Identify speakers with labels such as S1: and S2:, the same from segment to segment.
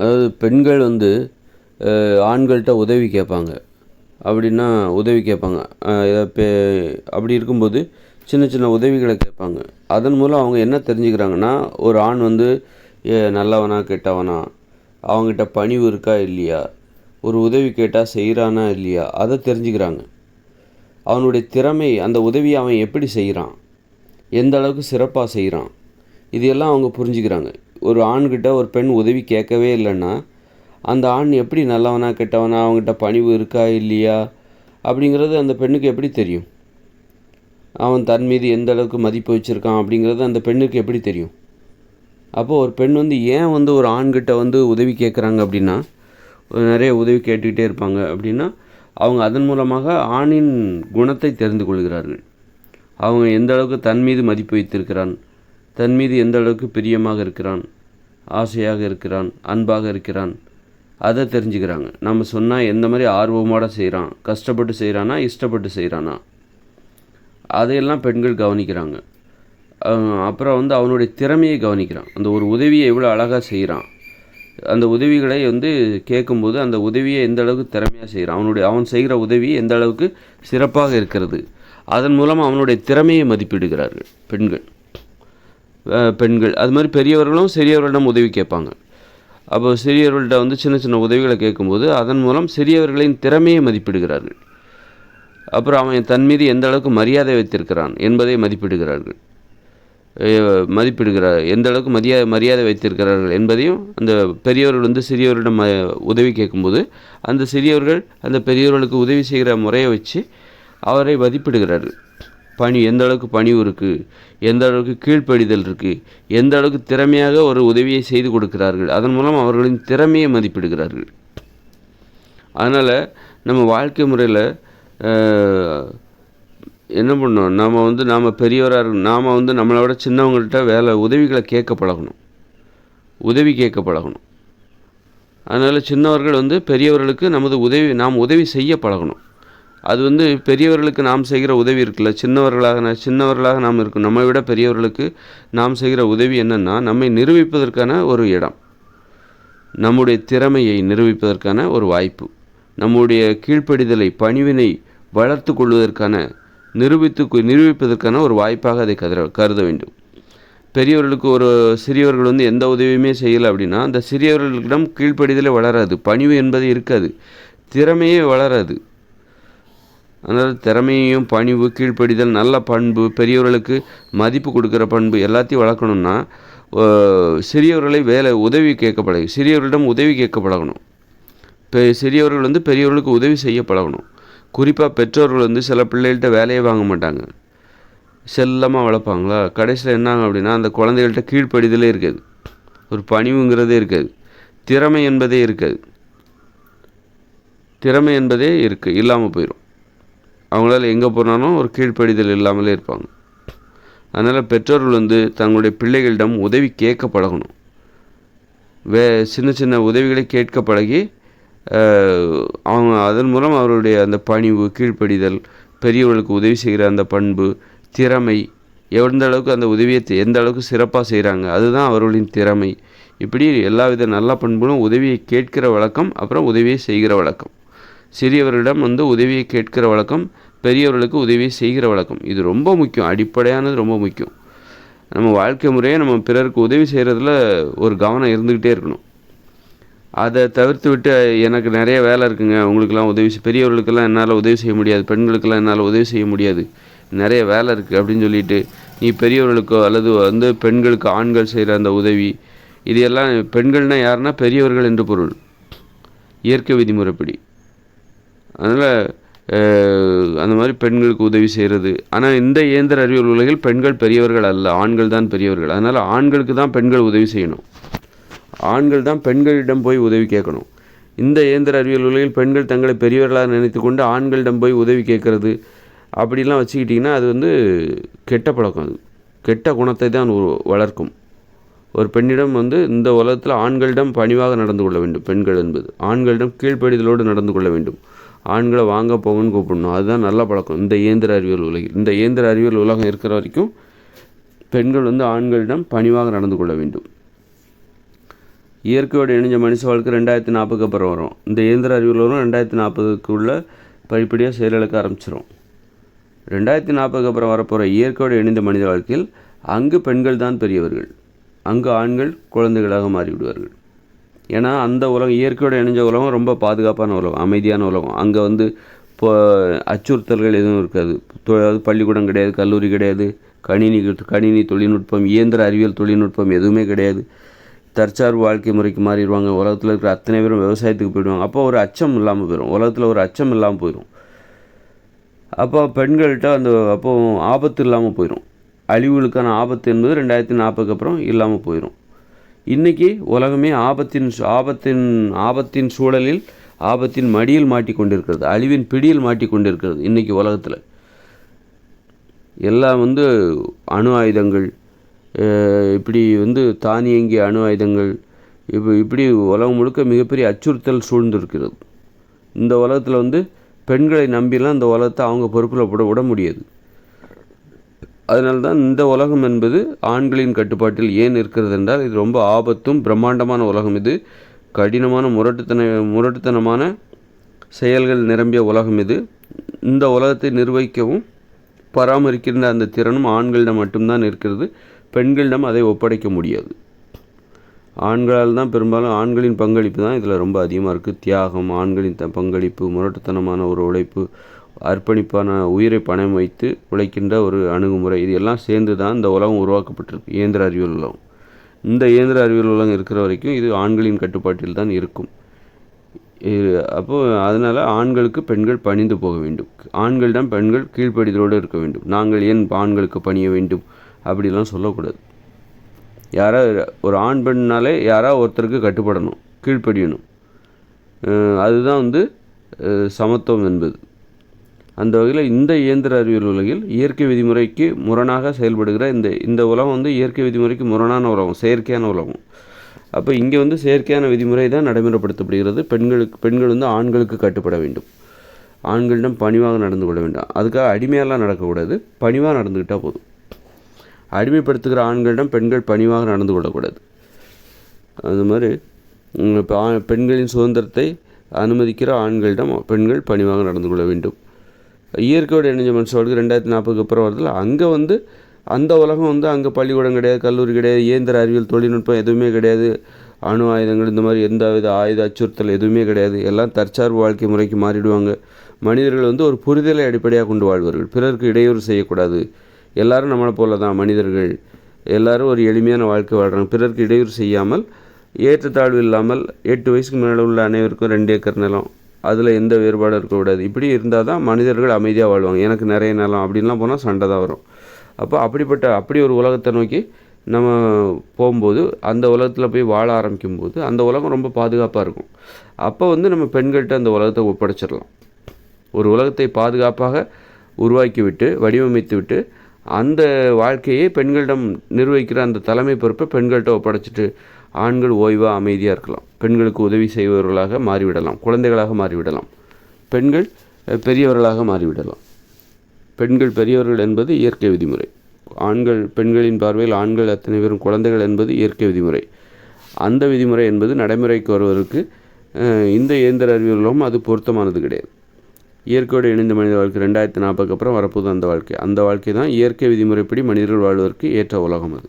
S1: அதாவது பெண்கள் வந்து ஆண்கள்கிட்ட உதவி கேட்பாங்க. அப்படின்னா உதவி கேட்பாங்க. பே- அப்படி இருக்கும்போது சின்ன சின்ன உதவிகளை கேட்பாங்க. அதன் மூலம் அவங்க என்ன தெரிஞ்சுக்கிறாங்கன்னா ஒரு ஆண் வந்து ஏ, நல்லவனா கெட்டவனா? அவங்ககிட்ட பணிவு இருக்கா இல்லையா? ஒரு உதவி கேட்டால் செய்கிறானா இல்லையா? அதை தெரிஞ்சுக்கிறாங்க. அவனுடைய திறமை அந்த உதவியை அவன் எப்படி செய்கிறான் எந்த அளவுக்கு சிறப்பாக செய்கிறான் இது எல்லாம் அவங்க புரிஞ்சுக்கிறாங்க. ஒரு ஆண்கிட்ட ஒரு பெண் உதவி கேட்கவே இல்லைன்னா அந்த ஆண் எப்படி நல்லவனா கெட்டவனா அவங்ககிட்ட பணிவு இருக்கா இல்லையா அப்படிங்கிறது அந்த பெண்ணுக்கு எப்படி தெரியும்? அவன் தன் மீது எந்த அளவுக்கு மதிப்பு வச்சுருக்கான் அப்படிங்கிறது அந்த பெண்ணுக்கு எப்படி தெரியும்? அப்போது ஒரு பெண் வந்து ஏன் வந்து ஒரு ஆண்கிட்ட வந்து உதவி கேட்குறாங்க அப்படின்னா ஒரு நிறைய உதவி கேட்டுக்கிட்டே இருப்பாங்க அப்படின்னா அவங்க அதன் மூலமாக ஆணின் குணத்தை தெரிந்து கொள்கிறார்கள். அவங்க எந்த அளவுக்கு தன் மீது மதிப்பு வைத்திருக்கிறான் தன் மீது எந்த அளவுக்கு பிரியமாக இருக்கிறான் ஆசையாக இருக்கிறான் அன்பாக இருக்கிறான் அதை தெரிஞ்சுக்கிறாங்க. நம்ம சொன்னால் எந்த மாதிரி ஆர்வமோடு செய்கிறான் கஷ்டப்பட்டு செய்கிறானா இஷ்டப்பட்டு செய்கிறானா அதையெல்லாம் பெண்கள் கவனிக்கிறாங்க. அப்புறம் வந்து அவனுடைய திறமையை கவனிக்கிறான். அந்த ஒரு உதவியை எவ்வளோ அழகாக செய்கிறான் அந்த உதவிகளை வந்து கேட்கும்போது அந்த உதவியை எந்த அளவுக்கு திறமையாக செய்கிறான் அவனுடைய அவன் செய்கிற உதவி எந்த அளவுக்கு சிறப்பாக இருக்கிறது. அதன் மூலம் அவனுடைய திறமையை மதிப்பிடுகிறார்கள் பெண்கள். பெண்கள். அது மாதிரி பெரியவர்களும் சிறியவர்களிடம் உதவி கேட்பாங்க. அப்போ சிறியவர்கள்ட்ட வந்து சின்ன சின்ன உதவிகளை கேட்கும்போது அதன் மூலம் சிறியவர்களின் திறமையை மதிப்பிடுகிறார்கள். அப்புறம் அவன் தன் மீது எந்த அளவுக்கு மரியாதை வைத்திருக்கிறான் என்பதை மதிப்பிடுகிறார்கள். மதிப்பிடுகிறார் எந்த அளவுக்கு மரியா மரியாதை வைத்திருக்கிறார்கள் என்பதையும் அந்த பெரியவர்கள் வந்து சிறியவர்களிடம் ம- உதவி கேட்கும்போது அந்த சிறியவர்கள் அந்த பெரியவர்களுக்கு உதவி செய்கிற முறையை வச்சு அவரை மதிப்பிடுகிறார்கள். பணி எந்த அளவுக்கு பணிவு இருக்குது எந்த அளவுக்கு கீழ்ப்படிதல் இருக்குது எந்த அளவுக்கு திறமையாக ஒரு உதவியை செய்து கொடுக்கிறார்கள் அதன் மூலம் அவர்களின் திறமையை மதிப்பிடுகிறார்கள். அதனால் நம்ம வாழ்க்கை முறையில் என்ன பண்ணணும்? நாம் வந்து நாம் பெரியவராக இருக்கணும் நாம் வந்து நம்மளை விட சின்னவங்கள்ட்ட வேலை உதவிகளை கேட்க பழகணும். உதவி கேட்க பழகணும். அதனால் சின்னவர்கள் வந்து பெரியவர்களுக்கு நமது உதவி நாம் உதவி செய்ய பழகணும். அது வந்து பெரியவர்களுக்கு நாம் செய்கிற உதவி இருக்குல்ல? சின்னவர்களாக சின்னவர்களாக நாம் இருக்கும் நம்மை விட பெரியவர்களுக்கு நாம் செய்கிற உதவி என்னென்னா நம்மை நிரூபிப்பதற்கான ஒரு இடம். நம்முடைய திறமையை நிரூபிப்பதற்கான ஒரு வாய்ப்பு. நம்முடைய கீழ்ப்படிதலை பணிவினை வளர்த்து கொள்வதற்கான நிரூபித்து நிரூபிப்பதற்கான ஒரு வாய்ப்பாக அதை கருத கருத வேண்டும். பெரியவர்களுக்கு ஒரு சிறியவர்கள் வந்து எந்த உதவியுமே செய்யலை அப்படின்னா அந்த சிறியவர்களிடம் கீழ்ப்படிதலை வளராது. பணிவு என்பது இருக்காது. திறமையே வளராது. அதனால் திறமையும் பணிவு கீழ்ப்படிதல் நல்ல பண்பு பெரியவர்களுக்கு மதிப்பு கொடுக்குற பண்பு எல்லாத்தையும் வளர்க்கணும்னா சிறியவர்களை வேலை உதவி கேட்க பழகு சிறியவர்களிடம் உதவி கேட்க பழகணும் பெ சிறியவர்கள் வந்து பெரியவர்களுக்கு உதவி செய்ய பழகணும் குறிப்பாக பெற்றோர்கள் வந்து சில பிள்ளைகள்கிட்ட வேலையே வாங்க மாட்டாங்க. செல்லமாக வளர்ப்பாங்களா? கடைசியில் என்னாங்க அப்படின்னா அந்த குழந்தைகள்கிட்ட கீழ்ப்படிதலே இருக்காது. ஒரு பணிவுங்கிறதே இருக்காது. திறமை என்பதே இருக்காது. திறமை என்பதே இருக்குது இல்லாமல் போயிடும் அவங்களால எங்கே போனாலும் ஒரு கீழ்ப்படிதல் இல்லாமலே இருப்பாங்க. அதனால் பெற்றோர்கள் வந்து தங்களுடைய பிள்ளைகளிடம் உதவி கேட்க பழகணும் வே சின்ன சின்ன உதவிகளை கேட்க பழகி அவங்க அதன் மூலம் அவருடைய அந்த பணிவு கீழ்ப்படிதல் பெரியவர்களுக்கு உதவி செய்கிற அந்த பண்பு திறமை எந்த அளவுக்கு அந்த உதவியை எந்த அளவுக்கு சிறப்பாக செய்கிறாங்க அதுதான் அவர்களின் திறமை. இப்படி எல்லாவித நல்ல பண்புகளும் உதவியை கேட்கிற வழக்கம் அப்புறம் உதவியை செய்கிற வழக்கம். சிறியவர்களிடம் வந்து உதவியை கேட்கிற வழக்கம் பெரியவர்களுக்கு உதவியை செய்கிற வழக்கம். இது ரொம்ப முக்கியம். அடிப்படையானது ரொம்ப முக்கியம். நம்ம வாழ்க்கை முறையே நம்ம பிறருக்கு உதவி செய்கிறதுல ஒரு கவனம் இருந்துக்கிட்டே இருக்கணும். அதை தவிர்த்து விட்டு எனக்கு நிறைய வேலை இருக்குங்க. உங்களுக்கெல்லாம் உதவி செய்- பெரியவர்களுக்கெல்லாம் என்னால் உதவி செய்ய முடியாது. பெண்களுக்கெல்லாம் என்னால் உதவி செய்ய முடியாது. நிறைய வேலை இருக்குது அப்படின்னு சொல்லிட்டு நீ பெரியவர்களுக்கோ அல்லது வந்து பெண்களுக்கு ஆண்கள் செய்கிற அந்த உதவி இது எல்லாம் பெண்கள்னால் யாருன்னா பெரியவர்கள் என்று பொருள். இயற்கை விதிமுறைப்படி. அதனால் அந்த மாதிரி பெண்களுக்கு உதவி செய்கிறது ஆனால் இந்த இயந்திர அறிவியல் உலகில் பெண்கள் பெரியவர்கள் அல்ல ஆண்கள் தான் பெரியவர்கள். அதனால் ஆண்களுக்கு தான் பெண்கள் உதவி செய்யணும். ஆண்கள் தான் பெண்களிடம் போய் உதவி கேட்கணும். இந்த இயந்திர அறிவியல் உலகில் பெண்கள் தங்களை பெரியவர்களாக நினைத்து கொண்டு ஆண்களிடம் போய் உதவி கேட்கறது அப்படிலாம் வச்சுக்கிட்டிங்கன்னா அது வந்து கெட்ட பழக்கம் அது. கெட்ட குணத்தை தான் வளர்க்கும். ஒரு பெண்ணிடம் வந்து இந்த உலகத்தில் ஆண்களிடம் பணிவாக நடந்து கொள்ள வேண்டும் பெண்கள் என்பது. ஆண்களிடம் கீழ்ப்படிதலோடு நடந்து கொள்ள வேண்டும். ஆண்களை வாங்க போங்கன்னு கூப்பிடணும். அதுதான் நல்ல பழக்கம். இந்த இயந்திர அறிவியல் உலகில் இந்த இயந்திர அறிவியல் உலகம் இருக்கிற வரைக்கும் பெண்கள் வந்து ஆண்களிடம் பணிவாக நடந்து கொள்ள வேண்டும். இயற்கையோடு இணைஞ்ச மனுஷ வாழ்க்கை ரெண்டாயிரத்தி நாற்பதுக்கு அப்புறம் வரும். இந்த இயந்திர அறிவியல் வரும் ரெண்டாயிரத்தி நாற்பதுக்குள்ளே படிப்படியாக செயலிழக்க ஆரம்பிச்சிடும் ரெண்டாயிரத்தி நாற்பதுக்கு அப்புறம் வரப்போகிற இயற்கையோடு இணைந்த மனித வாழ்க்கையில் அங்கு பெண்கள் தான் பெரியவர்கள். அங்கு ஆண்கள் குழந்தைகளாக மாறிவிடுவார்கள். ஏன்னா அந்த உலகம் இயற்கையோடு இணைஞ்ச உலகம் ரொம்ப பாதுகாப்பான உலகம் அமைதியான உலகம். அங்கே வந்து இப்போ அச்சுறுத்தல்கள் எதுவும் இருக்காது. அதாவது பள்ளிக்கூடம் கிடையாது கல்லூரி கிடையாது கணினி கணினி தொழில்நுட்பம் இயந்திர அறிவியல் தொழில்நுட்பம் எதுவுமே கிடையாது. தற்சார்பு வாழ்க்கை முறைக்கு மாறிடுவாங்க. உலகத்தில் இருக்கிற அத்தனை பேரும் விவசாயத்துக்கு போயிடுவாங்க. அப்போ ஒரு அச்சம் இல்லாமல் போயிடும் உலகத்தில் ஒரு அச்சம் இல்லாமல் போயிடும் அப்போ பெண்கள்கிட்ட அந்த அப்போ ஆபத்து இல்லாமல் போயிடும் அழிவுகளுக்கான ஆபத்து என்பது ரெண்டாயிரத்தி நாற்பதுக்கு அப்புறம் இல்லாமல் போயிடும் இன்றைக்கி உலகமே ஆபத்தின் ஆபத்தின் ஆபத்தின் சூழலில் ஆபத்தின் மடியில் மாட்டிக்கொண்டிருக்கிறது. அழிவின் பிடியில் மாட்டிக்கொண்டிருக்கிறது இன்றைக்கி உலகத்தில். எல்லாம் வந்து அணு ஆயுதங்கள் இப்படி வந்து தானியங்கி அணு ஆயுதங்கள் இப்போ இப்படி உலகம் முழுக்க மிகப்பெரிய அச்சுறுத்தல் சூழ்ந்திருக்கிறது. இந்த உலகத்தில் வந்து பெண்களை நம்பிலாம் இந்த உலகத்தை அவங்க பொறுப்பில் விட விட முடியாது. அதனால்தான் இந்த உலகம் என்பது ஆண்களின் கட்டுப்பாட்டில் ஏன் இருக்கிறது என்றால் இது ரொம்ப ஆபத்தும் பிரம்மாண்டமான உலகம் இது. கடினமான முரட்டுத்தன முரட்டுத்தனமான செயல்கள் நிரம்பிய உலகம் இது. இந்த உலகத்தை நிர்வகிக்கவும் பராமரிக்கின்ற அந்த திறனும் ஆண்களிடம் மட்டும்தான் இருக்கிறது. பெண்களிடம் அதை ஒப்படைக்க முடியாது. ஆண்களால் தான் பெரும்பாலும் ஆண்களின் பங்களிப்பு தான் இதில் ரொம்ப அதிகமாக இருக்குது. தியாகம் ஆண்களின் த பங்களிப்பு முரட்டுத்தனமான ஒரு உழைப்பு அர்ப்பணிப்பான உயிரை பணம் வைத்து உழைக்கின்ற ஒரு அணுகுமுறை. இது எல்லாம் சேர்ந்து தான் இந்த உலகம் உருவாக்கப்பட்டிருக்கு இயந்திர அறிவியல் உலகம். இந்த இயந்திர அறிவியல் உலகம் இருக்கிற வரைக்கும் இது ஆண்களின் கட்டுப்பாட்டில் தான் இருக்கும். அப்போது அதனால் ஆண்களுக்கு பெண்கள் பணிந்து போக வேண்டும். ஆண்களிடம் பெண்கள் கீழ்ப்படிதலோடு இருக்க வேண்டும். நாங்கள் ஏன் ஆண்களுக்கு பணிய வேண்டும்? அப்படிலாம் சொல்லக்கூடாது. யாரோ ஒரு ஆண் பெண்ணாலே யாரோ ஒருத்தருக்கு கட்டுப்படணும் கீழ்ப்படியணும். அதுதான் வந்து சமத்துவம் என்பது. அந்த வகையில் இந்த இயந்திர அறிவியல் உலகில் இயற்கை விதிமுறைக்கு முரணாக செயல்படுகிற இந்த இந்த உலகம் வந்து இயற்கை விதிமுறைக்கு முரணான உலகம் செயற்கையான உலகம். அப்போ இங்கே வந்து செயற்கையான விதிமுறை தான் நடைமுறைப்படுத்தப்படுகிறது. பெண்களுக்கு பெண்கள் வந்து ஆண்களுக்கு கட்டுப்பட வேண்டும். ஆண்களிடம் பணிவாக நடந்து கொள்ள வேண்டாம். அதுக்காக அடிமையெல்லாம் நடக்கக்கூடாது. பணிவாக நடந்துக்கிட்டால் போதும். அடிமைப்படுத்துகிற ஆண்களிடம் பெண்கள் பணிவாக நடந்து கொள்ளக்கூடாது. அது மாதிரி இப்போ பெண்களின் சுதந்திரத்தை அனுமதிக்கிற ஆண்களிடம் பெண்கள் பணிவாக நடந்து கொள்ள வேண்டும். இயற்கையோடு இணைஞ்ச மனுஷர்களுக்கு ரெண்டாயிரத்தி நாற்பதுக்கு அப்புறம் வரதில் அங்கே வந்து அந்த உலகம் வந்து அங்கே பள்ளிக்கூடம் கிடையாது கல்லூரி கிடையாது இயந்திர அறிவியல் தொழில்நுட்பம் எதுவுமே கிடையாது. அணு ஆயுதங்கள் இந்த மாதிரி எந்த வித ஆயுத அச்சுறுத்தல் எதுவுமே கிடையாது. எல்லாம் தற்சார்பு வாழ்க்கை முறைக்கு மாறிடுவாங்க. மனிதர்கள் வந்து ஒரு புரிதலை அடிப்படையாக கொண்டு வாழ்வார்கள். பிறருக்கு இடையூறு செய்யக்கூடாது. எல்லோரும் நம்மளை போல தான் மனிதர்கள். எல்லாரும் ஒரு எளிமையான வாழ்க்கை வாழ்கிறாங்க பிறருக்கு இடையூறு செய்யாமல் ஏற்றத்தாழ்வு இல்லாமல் எட்டு வயசுக்கு மேலே உள்ள அனைவருக்கும் ரெண்டு ஏக்கர் நிலம். அதில் எந்த வேறுபாடும் இருக்கக்கூடாது இப்படி இருந்தால் தான் மனிதர்கள் அமைதியாக வாழ்வாங்க. எனக்கு நிறைய நிலம் அப்படின்லாம் போனால் சண்டை தான் வரும். அப்போ அப்படிப்பட்ட அப்படி ஒரு உலகத்தை நோக்கி நம்ம போகும்போது அந்த உலகத்தில் போய் வாழ ஆரம்பிக்கும் போது அந்த உலகம் ரொம்ப பாதுகாப்பாக இருக்கும். அப்போ வந்து நம்ம பெண்கள்கிட்ட அந்த உலகத்தை ஒப்படைச்சிடலாம். ஒரு உலகத்தை பாதுகாப்பாக உருவாக்கி விட்டு வடிவமைத்து விட்டு அந்த வாழ்க்கையை பெண்களிடம் நிர்வகிக்கிற அந்த தலைமை பொறுப்பை பெண்கள்கிட்ட ஒப்படைச்சிட்டு ஆண்கள் ஓய்வாக அமைதியாக இருக்கலாம். பெண்களுக்கு உதவி செய்பவர்களாக மாறிவிடலாம் குழந்தைகளாக மாறிவிடலாம். பெண்கள் பெரியவர்களாக மாறிவிடலாம். பெண்கள் பெரியவர்கள் என்பது இயற்கை விதிமுறை. ஆண்கள் பெண்களின் பார்வையில் ஆண்கள் அத்தனை பேரும் குழந்தைகள் என்பது இயற்கை விதிமுறை. அந்த விதிமுறை என்பது நடைமுறைக்கு வருவதற்கு இந்த இயந்திர அறிவியலும் அது பொருத்தமானது கிடையாது. இயற்கையோடு இணைந்த மனித வாழ்க்கை ரெண்டாயிரத்தி நாற்பதுக்கு அப்புறம் வரப்போது அந்த வாழ்க்கை. அந்த வாழ்க்கை தான் இயற்கை விதிமுறைப்படி மனிதர்கள் வாழ்வதற்கு ஏற்ற உலகம் அது.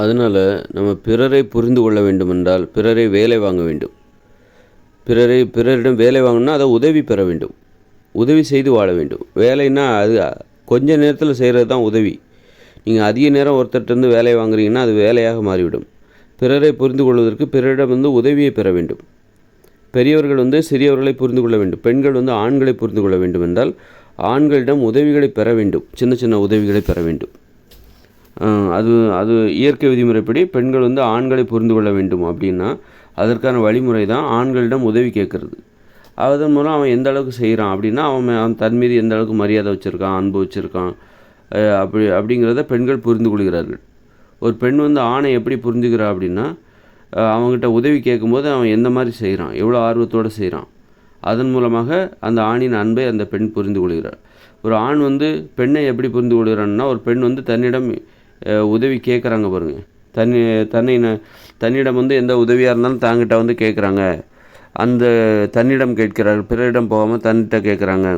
S1: அதனால் நம்ம பிறரை புரிந்து கொள்ள வேண்டுமென்றால் பிறரை வேலை வாங்க வேண்டும். பிறரை பிறரிடம் வேலை வாங்கணும்னா அதை உதவி பெற வேண்டும். உதவி செய்து வாழ வேண்டும். வேலைன்னா அது கொஞ்ச நேரத்தில் செய்கிறது தான் உதவி. நீங்கள் அதிக நேரம் ஒருத்தர்கிட்டருந்து வேலை வாங்குறீங்கன்னா அது வேலையாக மாறிவிடும். பிறரை புரிந்து கொள்வதற்கு பிறரிடம் வந்து உதவியை பெற வேண்டும். பெரியவர்கள் வந்து சிறியவர்களை புரிந்து கொள்ள வேண்டும். பெண்கள் வந்து ஆண்களை புரிந்து கொள்ள வேண்டும் என்றால் ஆண்களிடம் உதவிகளை பெற வேண்டும். சின்ன சின்ன உதவிகளை பெற வேண்டும். அது அது இயற்கை விதிமுறைப்படி பெண்கள் வந்து ஆண்களை புரிந்து கொள்ள வேண்டும் அப்படின்னா அதற்கான வழிமுறை தான் ஆண்களிடம் உதவி கேட்குறது. அதன் மூலம் அவன் எந்த அளவுக்கு செய்கிறான் அப்படின்னா அவன் அவன் தன் மீது எந்த அளவுக்கு மரியாதை வச்சுருக்கான் அன்பு வச்சுருக்கான் அப்படி அப்படிங்கிறத பெண்கள் புரிந்து கொள்கிறார்கள். ஒரு பெண் வந்து ஆணை எப்படி புரிஞ்சுக்கிறா அப்படின்னா அவங்ககிட்ட உதவி கேட்கும்போது அவன் எந்த மாதிரி செய்கிறான் எவ்வளோ ஆர்வத்தோடு செய்கிறான் அதன் மூலமாக அந்த ஆணின் அன்பை அந்த பெண் புரிந்து கொள்கிறார் ஒரு ஆண் வந்து பெண்ணை எப்படி புரிந்து கொள்கிறான்னா ஒரு பெண் வந்து தன்னிடம் உதவி கேட்குறாங்க பாருங்கள் தன்னை தன்னை தன்னிடம் வந்து எந்த உதவியாக இருந்தாலும் தாங்கிட்ட வந்து கேட்குறாங்க அந்த தன்னிடம் கேட்கிறார்கள் பிறரிடம் போகாமல் தன்னிட்ட கேட்குறாங்க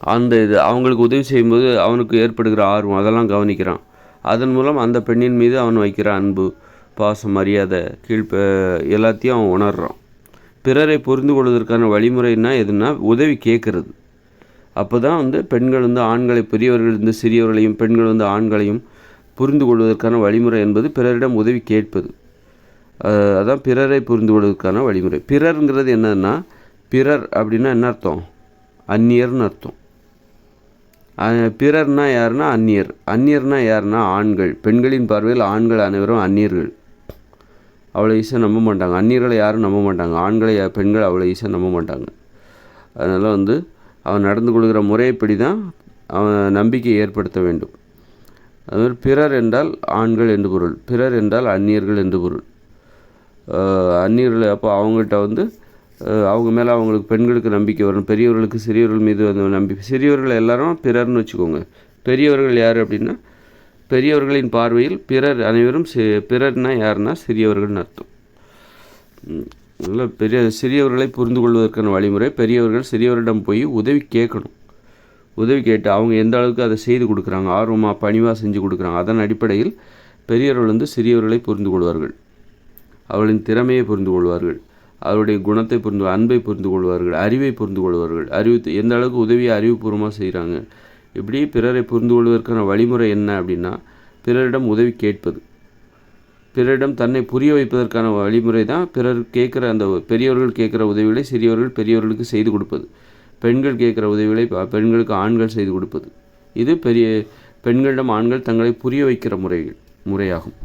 S1: அந்த இது அவங்களுக்கு உதவி செய்யும்போது அவனுக்கு ஏற்படுகிற ஆர்வம் அதெல்லாம் கவனிக்கிறான். அதன் மூலம் அந்த பெண்ணின் மீது அவன் வைக்கிற அன்பு பாசம் மரியாதை கீழ்ப்ப எல்லாத்தையும் அவன் உணர்றான். பிறரை புரிந்து கொள்வதற்கான வழிமுறைன்னா எதுனா உதவி கேட்குறது அப்போ தான் வந்து பெண்கள் வந்து ஆண்களை பெரியவர்கள் இருந்து சிறியவர்களையும் பெண்கள் வந்து ஆண்களையும் புரிந்து கொள்வதற்கான வழிமுறை என்பது பிறரிடம் உதவி கேட்பது. அதான் பிறரை புரிந்து கொள்வதற்கான வழிமுறை. பிறருங்கிறது என்னன்னா பிறர் அப்படின்னா என்ன அர்த்தம்? அந்நியர்னு அர்த்தம். பிறர்னா யாருன்னா அந்நியர். அந்நியர்னா யாருன்னா ஆண்கள். பெண்களின் பார்வையில் ஆண்கள் அனைவரும் அந்நியர்கள். அவ்வளோ ஈஸியாக நம்ப மாட்டாங்க. அந்நியர்களை யாரும் நம்ப மாட்டாங்க. ஆண்களை யா- பெண்கள் அவ்வளோ ஈஸியாக நம்ப மாட்டாங்க. அதனால் வந்து அவன் நடந்து கொள்கிற முறைப்படி தான் அவன் நம்பிக்கை ஏற்படுத்த வேண்டும். அதுமாதிரி பிறர் என்றால் ஆண்கள் என்று பொருள் பிறர் என்றால் அந்நியர்கள் என்று பொருள். அந்நியர்கள் அப்போ அவங்கள்ட்ட வந்து அவங்க மேலே அவங்களுக்கு பெண்களுக்கு நம்பிக்கை வரும் பெரியவர்களுக்கு சிறியவர்கள் மீது வந்து நம்பிக்கை சிறியவர்கள் எல்லாரும் பிறர்னு வச்சுக்கோங்க. பெரியவர்கள் யார் அப்படின்னா பெரியவர்களின் பார்வையில் பிறர் அனைவரும் பிறர்னா யாருன்னா சிறியவர்கள்னு அர்த்தம். இல்லை பெரிய சிறியவர்களை புரிந்து கொள்வதற்கான வழிமுறை பெரியவர்கள் சிறியவரிடம் போய் உதவி கேட்கணும். உதவி கேட்டு அவங்க எந்த அளவுக்கு அதை செய்து கொடுக்குறாங்க ஆர்வமாக பணிவாக செஞ்சு கொடுக்குறாங்க அதன் அடிப்படையில் பெரியவர்கள் வந்து சிறியவர்களை புரிந்து கொள்வார்கள். அவர்களின் திறமையை புரிந்து கொள்வார்கள். அவருடைய குணத்தை புரிந்து அன்பை புரிந்து கொள்வார்கள் அறிவை புரிந்து கொள்வார்கள். அறிவு எந்த அளவுக்கு உதவியை அறிவுபூர்வமாக செய்கிறாங்க இப்படி பிறரை புரிந்து கொள்வதற்கான வழிமுறை என்ன அப்படின்னா பிறரிடம் உதவி கேட்பது. பிறரிடம் தன்னை புரிய வைப்பதற்கான வழிமுறை தான் பிறர் கேட்குற அந்த பெரியவர்கள் கேட்குற உதவிகளை சிறியவர்கள் பெரியவர்களுக்கு செய்து கொடுப்பது. பெண்கள் கேட்குற உதவிகளை பெண்களுக்கு ஆண்கள் செய்து கொடுப்பது. இது பெரிய பெண்களிடம் ஆண்கள் தங்களை புரிய வைக்கிற முறைகள் முறையாகும்.